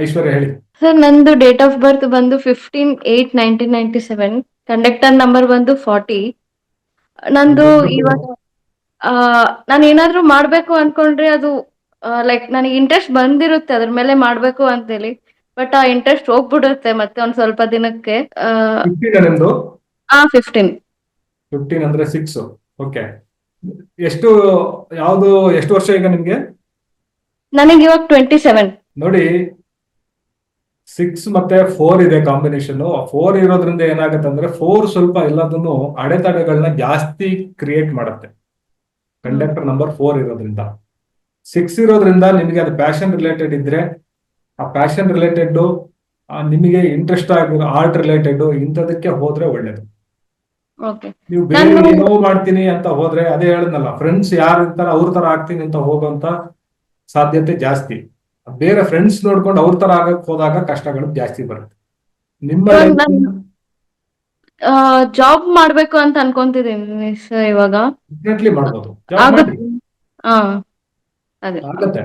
ಐಶ್ವರ್ಯ ಹೇಳಿ. ಸರ್ ನಂದು date of birth ಬಂದು fifteen eight nineteen ninety seven conductor number ಬಂದು ಫಾರ್ಟಿ ನಂದು ಇವಾಗ ನಾನು ಏನಾದ್ರೂ ಮಾಡ್ಬೇಕು ಅನ್ಕೊಂಡ್ರೆ ಅದು ಲೈಕ್ ನನಗೆ ಇಂಟ್ರೆಸ್ಟ್ ಬಂದಿರುತ್ತೆ ಅದ್ರ ಮೇಲೆ ಮಾಡ್ಬೇಕು ಅಂತೇಳಿ. ಬಟ್ ಆ ಇಂಟ್ರೆಸ್ಟ್ ಹೋಗ್ಬಿಡುತ್ತೆ ಮತ್ತೆ ಒಂದ್ ಸ್ವಲ್ಪ ದಿನಕ್ಕೆ. ಆ ಫಿಫ್ಟೀನ್ ಫಿಫ್ಟೀನ್ ಅಂದ್ರೆ ಸಿಕ್ಸ್ ಓಕೆ ಎಷ್ಟು ಯಾವ್ದು ಎಷ್ಟು ವರ್ಷ ಈಗ ನಿಮ್ಗೆ? ನನಗೆ ಇವಾಗ ಟ್ವೆಂಟಿ ಸೆವೆನ್ ನೋಡಿ ಸಿಕ್ಸ್ ಮತ್ತೆ ಫೋರ್ ಇದೆ ಕಾಂಬಿನೇಷನ್ ಫೋರ್ ಇರೋದ್ರಿಂದ ಏನಾಗುತ್ತೆ ಅಂದ್ರೆ ಫೋರ್ ಸ್ವಲ್ಪ ಎಲ್ಲದನ್ನು ಅಡೆತಡೆಗಳನ್ನ ಜಾಸ್ತಿ ಕ್ರಿಯೇಟ್ ಮಾಡುತ್ತೆ. ಕಂಡಕ್ಟರ್ ನಂಬರ್ ಫೋರ್ ಇರೋದ್ರಿಂದ. ಸಿಕ್ಸ್ ಇರೋದ್ರಿಂದ ನಿಮಗೆ ಅದು ಪ್ಯಾಷನ್ ರಿಲೇಟೆಡ್ ಇದ್ರೆ ಆ ಪ್ಯಾಷನ್ ರಿಲೇಟೆಡ್ ನಿಮಗೆ ಇಂಟ್ರೆಸ್ಟ್ ಆಗಿರೋ ಆರ್ಟ್ ರಿಲೇಟೆಡ್ ಇಂಥದಕ್ಕೆ ಹೋದ್ರೆ ಒಳ್ಳೇದು. ನೀವು ಬೇರೆ ನೋವು ಏನೋ ಮಾಡ್ತೀನಿ ಅಂತ ಹೋದ್ರೆ ಅದೇ ಹೇಳದ್ನಲ್ಲ ಫ್ರೆಂಡ್ಸ್ ಯಾರು ಇರ್ತಾರೆ ಅವ್ರ ತರ ಆಗ್ತೀನಿ ಅಂತ ಹೋಗೋಂತ ಸಾಧ್ಯತೆ ಜಾಸ್ತಿ. ಬೇರೆ ಫ್ರೆಂಡ್ಸ್ ನೋಡ್ಕೊಂಡು ಅವ್ರ ತರ ಆಗಕ್ ಹೋದಾಗ ಕಷ್ಟಗಳು ಜಾಸ್ತಿ ಬರುತ್ತೆ. ನಿಮ್ಮ ಜಾಬ್ ಮಾಡ್ಬೇಕು ಅಂತ ಅನ್ಕೊಂತಿದ್ದೀನಿ ಇವಾಗ. ಮಾಡ್ಬೋದು. ಆಗತ್ತೆ.